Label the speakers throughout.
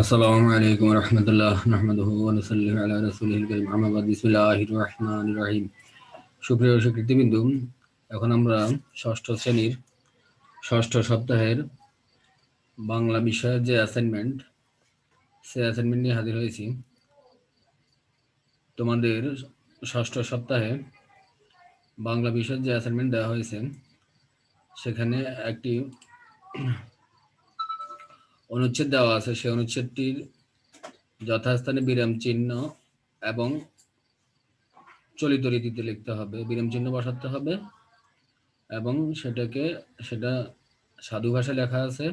Speaker 1: আসসালামু আলাইকুম রহমতুল্লাহ নাহমাদুহু ওয়া নুসাল্লিমু আলা রাসূলিল কারীম আম্মা বাদ বিসমিল্লাহির রহমানির রহিম সুপ্রিয় শিক্ষার্থীবৃন্দু এখন আমরা ষষ্ঠ শ্রেণির, ষষ্ঠ সপ্তাহের বাংলা বিষয়ের যে অ্যাসাইনমেন্ট সে অ্যাসাইনমেন্ট নিয়ে হাজির হয়েছি। তোমাদের ষষ্ঠ সপ্তাহে বাংলা বিষয়ের যে অ্যাসাইনমেন্ট দেওয়া হয়েছে, সেখানে একটি অনুচ্ছেদ দেওয়া আছে। সেই অনুচ্ছেদটির যথাস্থানে বিরাম চিহ্ন এবং চলিত রীতিতে লিখতে হবে। বিরাম চিহ্ন বসাতে হবে এবং সেটাকে, সেটা সাধু ভাষায় লেখা আছে,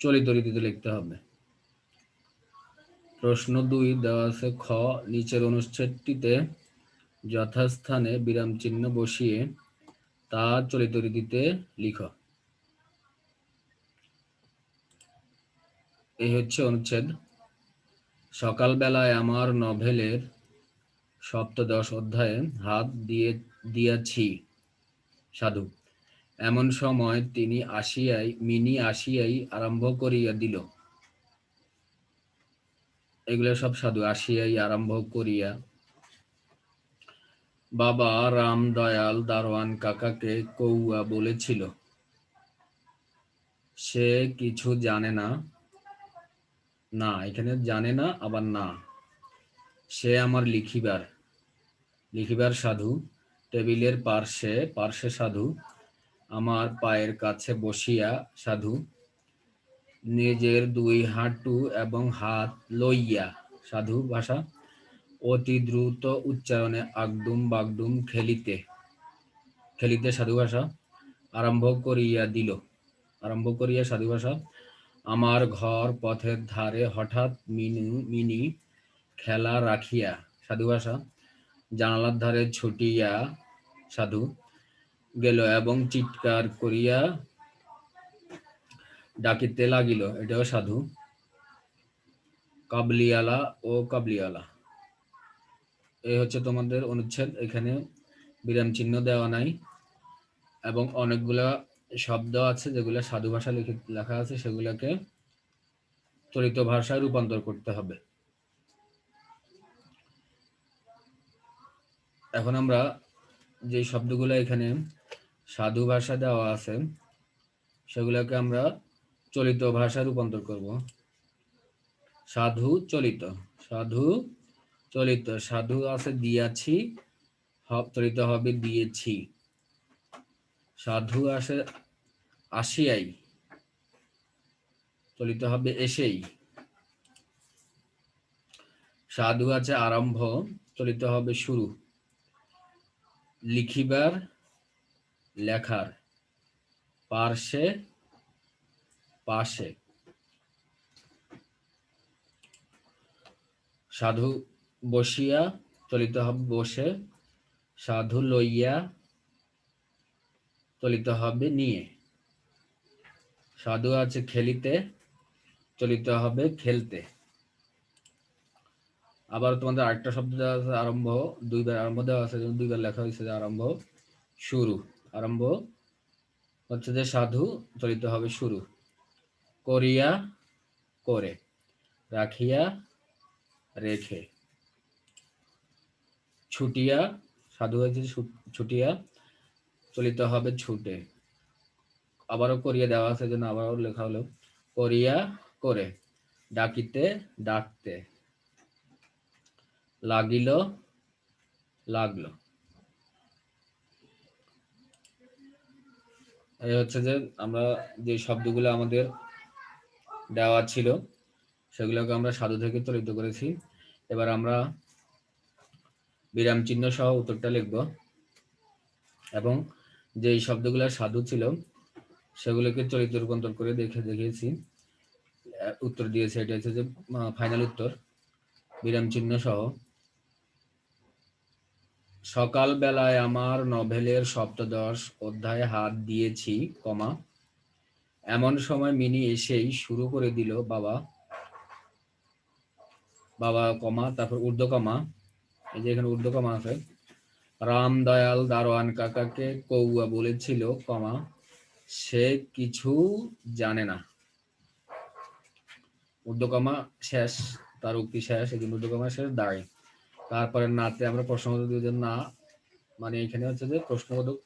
Speaker 1: চলিত রীতিতে লিখতে হবে। প্রশ্ন দুই দেওয়া আছে, খ, নিচের অনুচ্ছেদটিতে যথাস্থানে বিরাম চিহ্ন বসিয়ে তা চলিত রীতিতে লিখো। এই হচ্ছে অনুচ্ছেদ। সকালবেলায় আমার নভেলের সপ্তদশ অধ্যায়ে হাত দিয়ে, দিয়াছি, সাধু। এমন সময় তিনি আসিয়াই, মিনি আসিয়াই আরম্ভ করিয়া দিল। এগুলো সব সাধু, আসিয়াই আরম্ভ করিয়া, বাবা রাম দয়াল দারোয়ান কাকাকে কৌয়া বলেছিল। সে কিছু জানে না না, এখানে জানে না, আবার না। সে আমার লিখিবার। লিখিবার সাধু, টেবিলের পার্শ্বে পার্শ্বে সাধু, আমার পায়ের কাছে বসিয়া সাধু, নিজের দুই হাঁটু এবং হাত লইয়া সাধু ভাষা, অতি দ্রুত উচ্চারণে আগডুম বাগডুম খেলিতে খেলিতে সাধু ভাষা আরম্ভ করিয়া দিল। আরম্ভ করিয়া সাধু ভাষা আমার ঘর পথের ধারে হঠাৎ মিনু, মিনি খেলা রাখিয়া, সাধু ভাষা, জানালার ধারে ছুটিয়া সাধু গেল এবং চিৎকার করিয়া ডাকিতে লাগিল, এটাও সাধু, কাবলিয়ালা ও কাবলিয়ালা। এই হচ্ছে তোমাদের অনুচ্ছেদ। এখানে বিরাম চিহ্ন দেওয়া নাই এবং অনেকগুলা শব্দ আছে যেগুলো সাধু ভাষা লিখে লেখা আছে, সেগুলোকে চলিত ভাষায় রূপান্তর করতে হবে। এখন আমরা যে শব্দগুলো এখানে সাধু ভাষা দেওয়া আছে, সেগুলোকে আমরা চলিত ভাষায় রূপান্তর করব। সাধু চলিত সাধু চলিত, সাধু আছে দিয়াছি চলিত হবে দিয়েছি। সাধু আসে আসিয়াই চলিত হবে এসেই। সাধু আছে আরম্ভ, চলিত হবে শুরু। লিখিবার, লেখার, পার্শ্বে পাশে সাধু বসিয়া, চলিত হবে বসে। সাধু লইয়া, চলিত হবে নিয়ে। সাধু আছে খেলিতে, চলিতে হবে খেলতে। আবার তোমাদের আরেকটা শব্দ দেওয়া আছে, আরম্ভ, দুইবার আরম্ভ দেওয়া আছে দুইবার লেখা হয়েছে যে আরম্ভ, শুরু। আরম্ভ হচ্ছে যে সাধু, চলিত হবে শুরু। করিয়া, করে। রাখিয়া, রেখে। ছুটিয়া, সাধু হয়েছে ছুটিয়া, চলিত হবে ছুটে। আবারও করিয়া দেওয়া আছে জন্য আবারও লেখা হলো, করিয়া করে, ডাকিতে, ডাকতে। লাগিল, লাগল। এই হচ্ছে যে আমরা যে শব্দগুলো আমাদের দেওয়া ছিল, সেগুলোকে আমরা সাধু থেকে চলিত করেছি। এবার আমরা বিরাম চিহ্ন সহ উত্তরটা লিখব। এবং যে শব্দগুলো সাধু ছিল সেগুলোকে চরিত্র রূপান্তর করে দেখে দেখিয়েছি। উত্তর দিয়েছে, এটা হচ্ছে যে ফাইনাল উত্তর। বিরাম চিহ্ন সহ। সকাল বেলায় আমার নভেলের সপ্তদশ অধ্যায়ে হাত দিয়েছি, কমা। এমন সময় মিনি এসেই শুরু করে দিল, বাবা। বাবা, কমা, তারপর ঊর্ধ্ব কমা। এই যে এখানে ঊর্ধ্ব কমা আছে। রাম দয়াল দারোয়ান কাকাকে কৌয়া বলেছিল, কমা। সে কিছু জানে না। উর্ধকমা শেষ, তার উক্তি শেষ এই জন্য উর্ধকমা শেষ দাঁড়ি তারপরে নাতে আমরা প্রশ্নবোধক দিয়ে না। মানে এখানে হচ্ছে যে প্রশ্নবোধক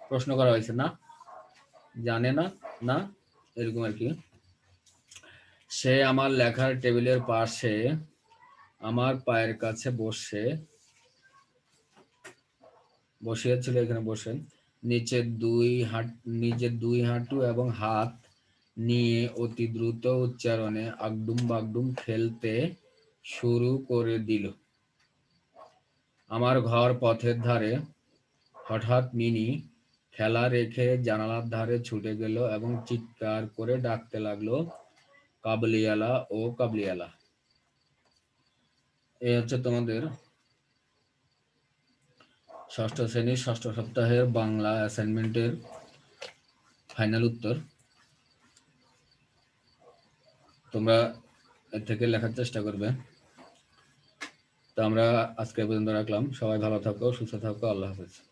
Speaker 1: প্রশ্ন করা হয়েছে, না। জানে না না। এরকম আর কি। সে আমার লেখার টেবিলের পাশে আমার পায়ের কাছে বসে, বসিয়েছিল এখানে বসে। নিচে দুই হাত নিজের দুই হাঁটু এবং হাত নিয়ে অতি দ্রুত উচ্চারণে আগডুম বাগডুম খেলতে শুরু করে দিল। আমার ঘর পথের ধারে হঠাৎ মিনি খেলা রেখে জানালার ধারে ছুটে গেল এবং চিৎকার করে ডাকতে লাগল, কাবলিয়ালা, ও কাবলিয়ালা। এই হচ্ছে তোমাদের ষষ্ঠ শ্রেণির ষষ্ঠ সপ্তাহের বাংলা অ্যাসাইনমেন্টের ফাইনাল উত্তর। তোমরা এর থেকে লেখার চেষ্টা করবে। তো আমরা আজকে পর্যন্ত রাখলাম। সবাই ভালো থাকো, সুস্থ থাকো, আল্লাহ হাফেজ।